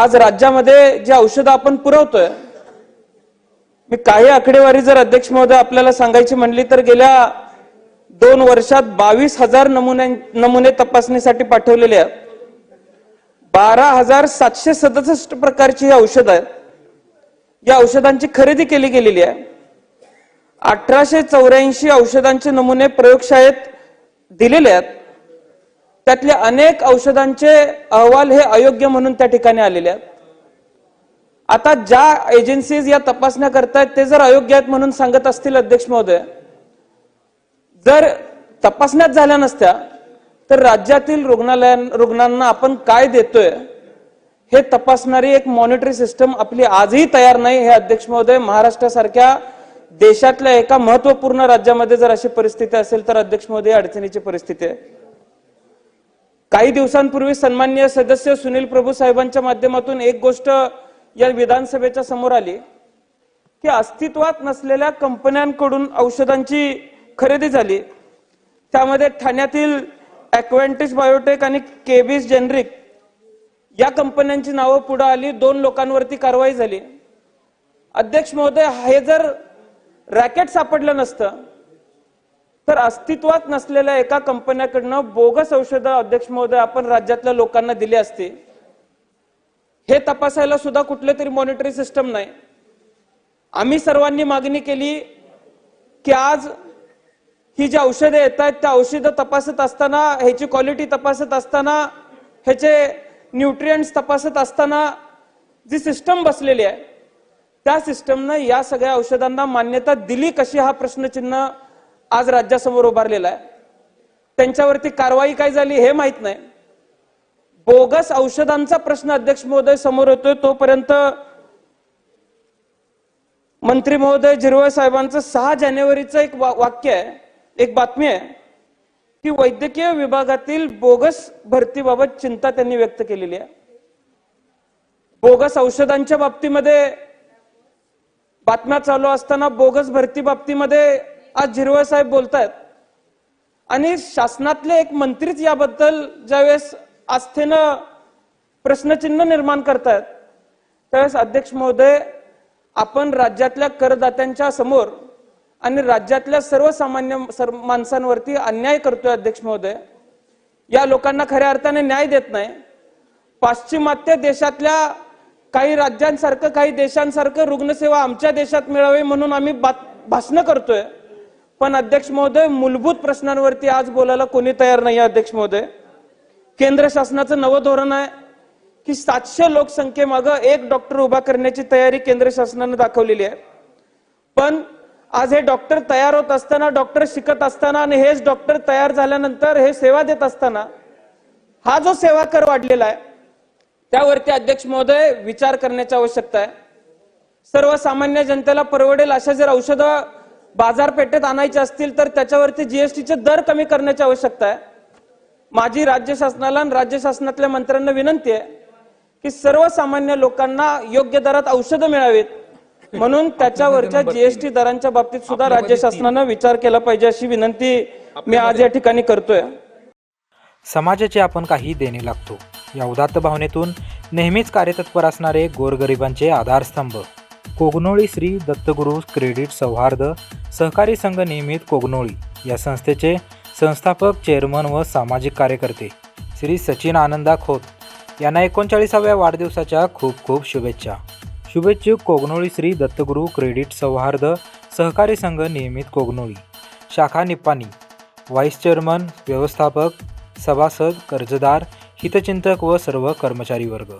आज राज्यामध्ये जे औषधं आपण पुरवतोय मी काही आकडेवारी जर अध्यक्ष महोदय आपल्याला सांगायची म्हणली तर गेल्या दोन वर्षात बावीस हजार नमुने नमुने तपासणीसाठी पाठवलेले आहेत. बारा हजार सातशे सदुसष्ट प्रकारची ही औषधं आहेत. या औषधांची खरेदी केली गेलेली आहे. अठराशे चौऱ्याऐंशी औषधांचे नमुने प्रयोगशाळेत दिलेले आहेत. त्यातले अनेक औषधांचे अहवाल हे अयोग्य म्हणून त्या ठिकाणी आलेले आहेत. आता ज्या एजन्सीज या तपासण्या करतायत ते जर अयोग्य आहेत म्हणून सांगत असतील अध्यक्ष महोदय जर तपासण्यात झाल्या नसत्या तर राज्यातील रुग्णालया रुग्णांना आपण काय देतोय हे तपासणारी एक मॉनिटरी सिस्टम आपली आजही तयार नाही हे अध्यक्ष महोदय महाराष्ट्रासारख्या देशातल्या एका महत्त्वपूर्ण राज्यामध्ये जर अशी परिस्थिती असेल तर अध्यक्ष महोदय अडचणीची परिस्थिती आहे. काही दिवसांपूर्वी सन्मान्य सदस्य सुनील प्रभू साहेबांच्या माध्यमातून एक गोष्ट या विधानसभेच्या समोर आली की अस्तित्वात नसलेल्या कंपन्यांकडून औषधांची खरेदी झाली. त्यामध्ये ठाण्यातील ॲक्वेंटिस बायोटेक आणि केबीस जेनरिक या कंपन्यांची नावं पुढे आली दोन लोकांवरती कारवाई झाली. अध्यक्ष महोदय हे जर रॅकेट सापडलं नसतं तर अस्तित्वात नसलेल्या एका कंपन्याकडनं बोगस औषधं अध्यक्ष महोदय आपण राज्यातल्या लोकांना दिली असते. हे तपासायला सुद्धा कुठले तरी मॉनिटरी सिस्टम नाही. आम्ही सर्वांनी मागणी केली की आज ही जी औषधे येत आहेत त्या औषधं तपासत असताना ह्याची क्वालिटी तपासत असताना ह्याचे न्यूट्रियंट्स तपासत असताना जी सिस्टम बसलेली आहे त्या सिस्टमनं या सगळ्या औषधांना मान्यता दिली कशी हा प्रश्नचिन्ह आज राज्यासमोर उभारलेला आहे. त्यांच्यावरती कारवाई काय झाली हे माहीत नाही. बोगस औषधांचा प्रश्न अध्यक्ष महोदय समोर येतोय तोपर्यंत मंत्री महोदय झिरवळ साहेबांचं सहा जानेवारीचं एक वा- वाक्य आहे एक बातमी आहे की वैद्यकीय विभागातील बोगस भरतीबाबत चिंता त्यांनी व्यक्त केलेली आहे. बोगस औषधांच्या बाबतीमध्ये बातम्या चालू असताना बोगस भरती बाबतीमध्ये आज झिरवळ साहेब बोलतायत. आणि शासनातले एक मंत्रीच याबद्दल ज्यावेळेस आस्थेनं प्रश्नचिन्ह निर्माण करतायत त्यावेळेस अध्यक्ष महोदय आपण राज्यातल्या करदात्यांच्या समोर आणि राज्यातल्या सर्वसामान्य सर्व माणसांवरती अन्याय करतोय अध्यक्ष महोदय. या लोकांना खऱ्या अर्थाने न्याय देत नाही. पाश्चिमात्य देशातल्या काही राज्यांसारखं काही देशांसारखं रुग्णसेवा आमच्या देशात मिळावी म्हणून आम्ही भाषणं करतोय. पण अध्यक्ष महोदय मूलभूत प्रश्नांवरती आज बोलायला कोणी तयार नाही अध्यक्ष महोदय. केंद्र शासनाचं नवं धोरण आहे की सातशे लोकसंख्येमागं एक डॉक्टर उभा करण्याची तयारी केंद्र शासनानं दाखवलेली आहे. पण आज हे डॉक्टर तयार होत असताना डॉक्टर शिकत असताना आणि हेच डॉक्टर तयार झाल्यानंतर हे सेवा देत असताना हा जो सेवा कर वाढलेला आहे त्यावरती अध्यक्ष महोदय विचार करण्याची आवश्यकता आहे. सर्वसामान्य जनतेला परवडेल अशा जर औषधं बाजारपेठेत आणायची असतील तर त्याच्यावरती जीएसटीचे दर कमी करण्याची आवश्यकता आहे. माझी राज्य शासनाला आणि राज्य शासनातल्या मंत्र्यांना विनंती आहे की सर्वसामान्य लोकांना योग्य दरात औषधं मिळावीत. म्हणून त्याच्यावरच्या जीएसटी दरांच्या बाबतीत सुद्धा राज्य शासनानं विचार केला पाहिजे अशी विनंती मी आज या ठिकाणी करतोय. समाजाचे आपण काही देणे लागतो. या उदात्त भावनेतून नेहमीच कार्यतत्पर असणारे गोरगरिबांचे आधारस्तंभ. कोगनोळी श्री दत्तगुरु क्रेडिट सौहार्द सहकारी संघ नियमित कोगनोळी या संस्थेचे संस्थापक चेअरमन व सामाजिक कार्यकर्ते श्री सचिन आनंदा खोत यांना एकोणचाळीसाव्या वाढदिवसाच्या खूप खूप शुभेच्छा. शुभेच्छुक कोगनोळी श्री दत्तगुरु क्रेडिट सौहार्द सहकारी संघ नियमित कोगनोळी. शाखा निप्पाणी. व्हाईस चेअरमन व्यवस्थापक सभासद कर्जदार हितचिंतक व सर्व कर्मचारी वर्ग.